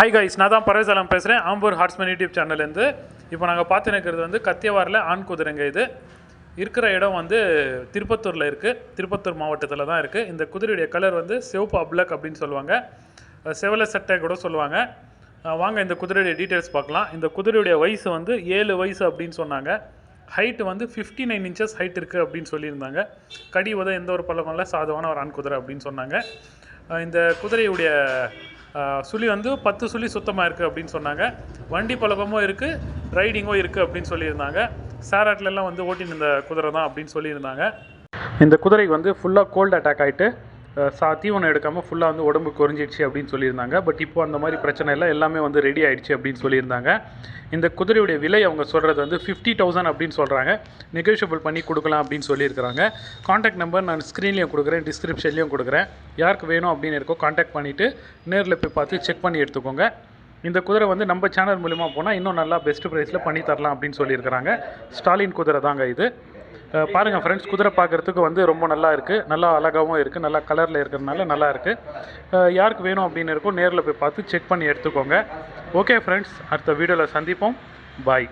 Hi guys நான் தான் பரவேசாலம் பேசுகிறேன் ஆம்பூர் ஹார்ட்ஸ்மேன் யூடியூப் சேனல்லேருந்து இப்போ நாங்கள் பார்த்து நிற்கிறது வந்து கத்தியவாரில் ஆண் குதிரைங்க இது. இருக்கிற இடம் வந்து திருப்பத்தூரில் இருக்குது திருப்பத்தூர் மாவட்டத்தில் தான் இருக்குது இந்த குதிரையுடைய கலர் வந்து சிவப்பு அப்ளக் அப்படின்னு சொல்லுவாங்க. செவல சட்டை கூட சொல்லுவாங்க. வாங்க இந்த குதிரையுடைய டீட்டெயில்ஸ் பார்க்கலாம். இந்த குதிரையுடைய வயசு வந்து ஏழு வயசு அப்படின்னு சொன்னாங்க. ஹைட்டு வந்து ஃபிஃப்டி நைன் இன்ச்சஸ் ஹைட் இருக்குது அப்படின்னு சொல்லியிருந்தாங்க. கடி உத எந்த ஒரு பழக்கம் இல்லை சாதுவான ஒரு ஆண் குதிரை அப்படின்னு சொன்னாங்க. இந்த குதிரையுடைய சுழி வந்து பத்து சுழி சுத்தமாக இருக்குது அப்படின்னு சொன்னாங்க. வண்டி பழக்கமும் இருக்குது ரைடிங்கும் இருக்குது அப்படின்னு சொல்லியிருந்தாங்க. சாராட்லெல்லாம் வந்து ஓட்டின்னு இந்த குதிரை தான் அப்படின்னு சொல்லியிருந்தாங்க. இந்த குதிரைக்கு வந்து ஃபுல்லாக கோல்டு அட்டாக் ஆகிட்டு தீவனம் எடுக்காமல் ஃபுல்லாக வந்து உடம்பு குறைஞ்சிடுச்சு அப்படின்னு சொல்லியிருந்தாங்க. பட் இப்போ அந்த மாதிரி பிரச்சனை இல்லை எல்லாமே வந்து ரெடி ஆகிடுச்சு அப்படின்னு சொல்லியிருந்தாங்க. இந்த குதிரையுடைய விலை அவங்க சொல்கிறது வந்து ஃபிஃப்டி தௌசண்ட் அப்படின்னு சொல்கிறாங்க நெகோஷியபிள் பண்ணி கொடுக்கலாம் அப்படின்னு சொல்லியிருக்கிறாங்க. காண்டாக்ட் நம்பர் நான் ஸ்க்ரீன்லேயும் கொடுக்குறேன் டிஸ்கிரிப்ஷன்லேயும் கொடுக்குறேன். யாருக்கு வேணும் அப்படின்னு இருக்கோ காண்டாக்ட் பண்ணிவிட்டு நேரில் போய் பார்த்து செக் பண்ணி எடுத்துக்கோங்க. இந்த குதிரை வந்து நம்ம சேனல் மூலிமா போனால் இன்னும் நல்லா பெஸ்ட் ப்ரைஸில் பண்ணி தரலாம் அப்படின்னு சொல்லியிருக்கிறாங்க. ஸ்டாலின் குதிரை தாங்க இது. பாருங்கள் பாருங்க ஃப்ரெண்ட்ஸ் குதிரை பார்க்குறதுக்கு வந்து ரொம்ப நல்லா இருக்குது நல்லா அழகாகவும் இருக்குது நல்லா கலரில் இருக்கிறதுனால நல்லா இருக்குது யாருக்கு வேணும் அப்படின்னு இருக்கோ நேரில் போய் பார்த்து செக் பண்ணி எடுத்துக்கோங்க. ஓகே ஃப்ரெண்ட்ஸ் அடுத்த வீடியோவில் சந்திப்போம். பாய்